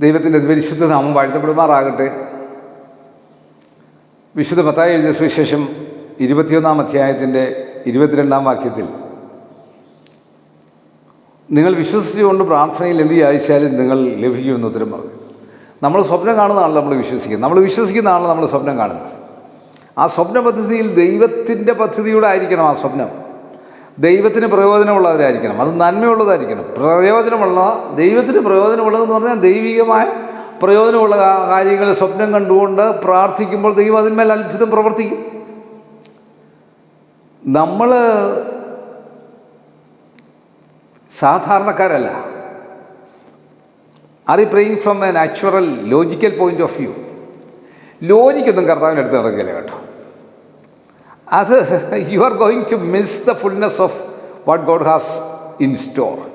ദൈവത്തിന്റെ പരിശുദ്ധ നാമം വാഴ്ത്തപ്പെടുമാറാകട്ടെ. വിശുദ്ധ പത്തായി എഴുതിയ സുവിശേഷം ഇരുപത്തിയൊന്നാം അധ്യായത്തിന്റെ ഇരുപത്തിരണ്ടാം വാക്യത്തിൽ നിങ്ങൾ വിശ്വസിച്ചുകൊണ്ട് പ്രാർത്ഥനയിൽ എന്ത് യാചിച്ചാലും നിങ്ങൾ ലഭിക്കുമെന്ന് ഉത്തരം പറഞ്ഞു. നമ്മൾ സ്വപ്നം കാണുന്നതാണല്ലോ നമ്മൾ വിശ്വസിക്കുന്നത്. നമ്മൾ വിശ്വസിക്കുന്ന വിശ്വസിക്കുന്നതാണല്ലോ നമ്മൾ സ്വപ്നം കാണുന്നത്. ആ സ്വപ്ന പദ്ധതിയിൽ ദൈവത്തിന്റെ പദ്ധതിയുടെ ആയിരിക്കണം ആ സ്വപ്നം. ദൈവത്തിന് പ്രയോജനമുള്ളവരായിരിക്കണം. അത് നന്മയുള്ളതായിരിക്കണം. പ്രയോജനമുള്ള ദൈവത്തിന് പ്രയോജനമുള്ളതെന്ന് പറഞ്ഞാൽ ദൈവികമായ പ്രയോജനമുള്ള കാര്യങ്ങൾ സ്വപ്നം കണ്ടുകൊണ്ട് പ്രാർത്ഥിക്കുമ്പോൾ ദൈവം അതിന്മേൽ അത്ഭുതം പ്രവർത്തിക്കും. നമ്മൾ സാധാരണക്കാരല്ല. Are we praying from a natural logical point of view ലോജിക്കൊന്നും കർത്താവിന്റെ അടുത്ത് നടക്കില്ല കേട്ടോ. അത് you are going to miss the fullness of what God has in store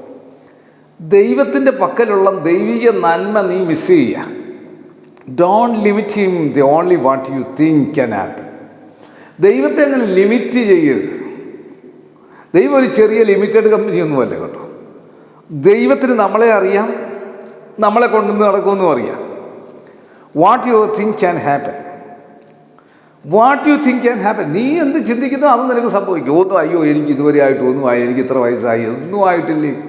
ദൈവത്തിന്റെ പക്കലുള്ള ദൈവിക നന്മ നീ മിസ് ചെയ്യുക. Don't limit him the only what you think can happen ദൈവത്തെ അങ്ങനെ ലിമിറ്റ് ചെയ്യരുത്. ദൈവം ഒരു ചെറിയ ലിമിറ്റഡ് കമ്പനിയൊന്നുമല്ല കേട്ടോ. ദൈവത്തിന് നമ്മളെ അറിയാം നമ്മളെ കൊണ്ടുവന്ന് നടക്കുമെന്നും അറിയാം. What you think can happen what you think can happen നീ എന്ത് ചിന്തിക്കുന്നോ അത് നിനക്ക് സംഭവിക്കും. ഒന്നും അയ്യോ എനിക്ക് ഇതുവരെ ആയിട്ട് ഒന്നും ആയി എനിക്ക് ഇത്ര വയസ്സായി ഒന്നും ആയിട്ടില്ലേ?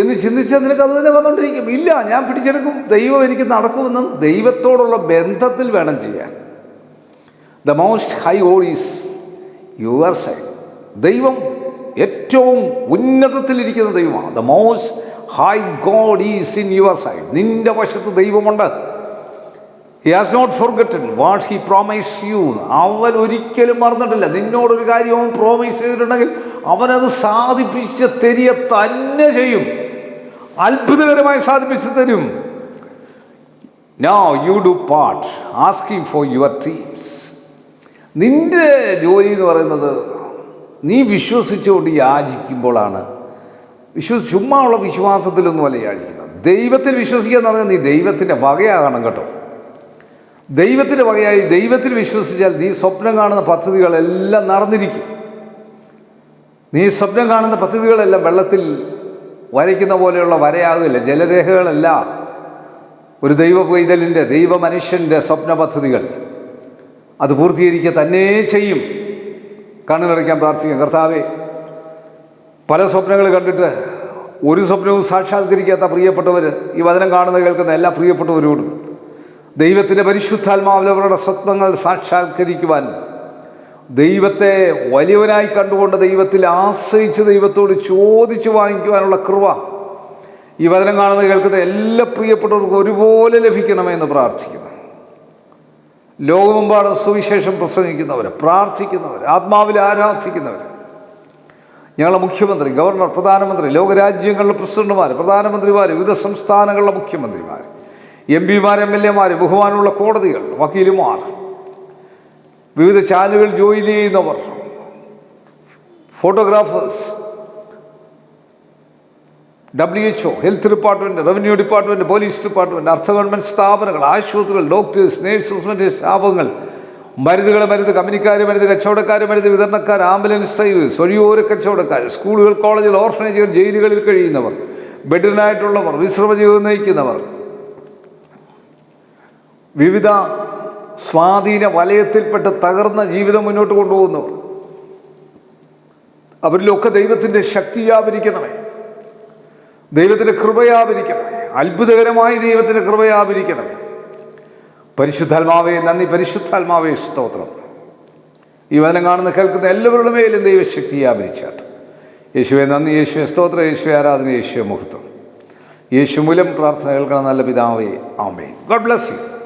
എന്ന് ചിന്തിച്ചാൽ നിനക്ക് അത് തന്നെ വന്നുകൊണ്ടിരിക്കും ഇല്ല ഞാൻ പിടിച്ചെടുക്കും. ദൈവം എനിക്ക് നടക്കുമെന്ന് ദൈവത്തോടുള്ള ബന്ധത്തിൽ വേണം ചെയ്യാൻ. The most high all is your side ദൈവം ഏറ്റവും ഉന്നതത്തിലിരിക്കുന്ന ദൈവമാണ്. The most high God is in your side നിന്റെ വശത്ത് ദൈവമുണ്ട്. He has not forgotten what he promise you അവൻ ഒരിക്കലും മറന്നിട്ടില്ല. നിന്നോടൊരു കാര്യം അവൻ പ്രോമൈസ് ചെയ്തിട്ടുണ്ടെങ്കിൽ അവനത് സാധിപ്പിച്ച് തരിയ തന്നെ ചെയ്യും. അത്ഭുതകരമായി സാധിപ്പിച്ച് തരും. No you do part asking for your teams നിന്റെ ജോലി എന്ന് പറയുന്നത് നീ വിശ്വസിച്ചുകൊണ്ട് യാചിക്കുമ്പോഴാണ്. വിശ്വസ് ചുമ്മാ ഉള്ള വിശ്വാസത്തിലൊന്നുമല്ല യാചിക്കുന്നത്. ദൈവത്തിൽ വിശ്വസിക്കുക എന്ന് പറഞ്ഞാൽ നീ ദൈവത്തിന്റെ വകയാകണം കേട്ടോ. ദൈവത്തിന്റെ വകയായി ദൈവത്തിൽ വിശ്വസിച്ചാൽ നീ സ്വപ്നം കാണുന്ന പദ്ധതികളെല്ലാം നടന്നിരിക്കും. നീ സ്വപ്നം കാണുന്ന പദ്ധതികളെല്ലാം വെള്ളത്തിൽ വരയ്ക്കുന്ന പോലെയുള്ള വരയാകില്ല ജലരേഖകളല്ല ഒരു ദൈവ പൈതലിന്റെ ദൈവ മനുഷ്യന്റെ സ്വപ്ന പദ്ധതികൾ. അത് പൂർത്തീകരിക്കുക തന്നെ ചെയ്യും. കണ്ണുനടയ്ക്കാൻ പ്രാർത്ഥിക്കാം. കർത്താവേ പല സ്വപ്നങ്ങൾ കണ്ടിട്ട് ഒരു സ്വപ്നവും സാക്ഷാത്കരിക്കാത്ത പ്രിയപ്പെട്ടവർ ഈ വചനം കാണുന്ന കേൾക്കുന്ന എല്ലാ പ്രിയപ്പെട്ടവരോടും ദൈവത്തിന്റെ പരിശുദ്ധാത്മാവിൽ അവരുടെ സാക്ഷാത്കരിക്കുവാൻ ദൈവത്തെ വലിയവനായി കണ്ടുകൊണ്ട് ദൈവത്തിൽ ആശ്രയിച്ച് ദൈവത്തോട് ചോദിച്ചു വാങ്ങിക്കുവാനുള്ള കൃപ ഈ വചനം കാണുന്ന കേൾക്കുന്ന എല്ലാ പ്രിയപ്പെട്ടവർക്കും ഒരുപോലെ ലഭിക്കണമെന്ന് പ്രാർത്ഥിക്കുന്നു. ലോകമെമ്പാടും സുവിശേഷം പ്രസംഗിക്കുന്നവർ പ്രാർത്ഥിക്കുന്നവർ ആത്മാവിൽ ആരാധിക്കുന്നവർ ഞങ്ങളുടെ മുഖ്യമന്ത്രി ഗവർണർ പ്രധാനമന്ത്രി ലോകരാജ്യങ്ങളിലെ പ്രസിഡന്റുമാർ പ്രധാനമന്ത്രിമാർ വിവിധ സംസ്ഥാനങ്ങളിലെ മുഖ്യമന്ത്രിമാർ എം പിമാർ എം എൽ എമാർ ബഹുമാനമുള്ള കോടതികൾ വക്കീലുമാർ വിവിധ ചാനലുകൾ ജോലി ചെയ്യുന്നവർ photographers W H O health department revenue department police department അർത്ഥ ഗവൺമെന്റ് സ്ഥാപനങ്ങൾ ആശുപത്രികൾ ഡോക്ടേഴ്സ് നേഴ്സസ് മറ്റ് സ്റ്റാഫുകൾ മരുന്നുകൾ മരുന്ന് കമ്പനിക്കാർ മരുന്ന് കച്ചവടക്കാർ മരുന്ന് വിതരണക്കാർ ആംബുലൻസ് സർവീസ് വഴിയോര കച്ചവടക്കാർ സ്കൂളുകൾ കോളേജുകൾ ഓർഫനേജുകൾ ജയിലുകളിൽ കഴിയുന്നവർ ബെഡിനായിട്ടുള്ളവർ വിശ്രമ ജീവിതം നയിക്കുന്നവർ വിവിധ സ്വാധീന വലയത്തിൽപ്പെട്ട് തകർന്ന ജീവിതം മുന്നോട്ട് കൊണ്ടുപോകുന്നവർ അവരിലൊക്കെ ദൈവത്തിന്റെ ശക്തി വ്യാപരിക്കണമേ ദൈവത്തിന്റെ കൃപയാപരിക്കണമേ അത്ഭുതകരമായി ദൈവത്തിന്റെ കൃപയാപരിക്കണമേ പരിശുദ്ധാത്മാവേ നന്ദി. പരിശുദ്ധാത്മാവേ സ്തോത്രം. ഈ വചനം കാണുന്ന കേൾക്കുന്ന എല്ലാവരുടെ മേലും ദൈവശക്തി വ്യാപരിച്ചാട്ട് യേശുവെ നന്ദി. യേശുവെ സ്തോത്രം. യേശുവെ ആരാധന. യേശുവെ മുഹത്വം യേശു മൂലം പ്രാർത്ഥന കേൾക്കണം നല്ല പിതാവേ. ആമേ ഗോഡ് ബ്ലസ് യു.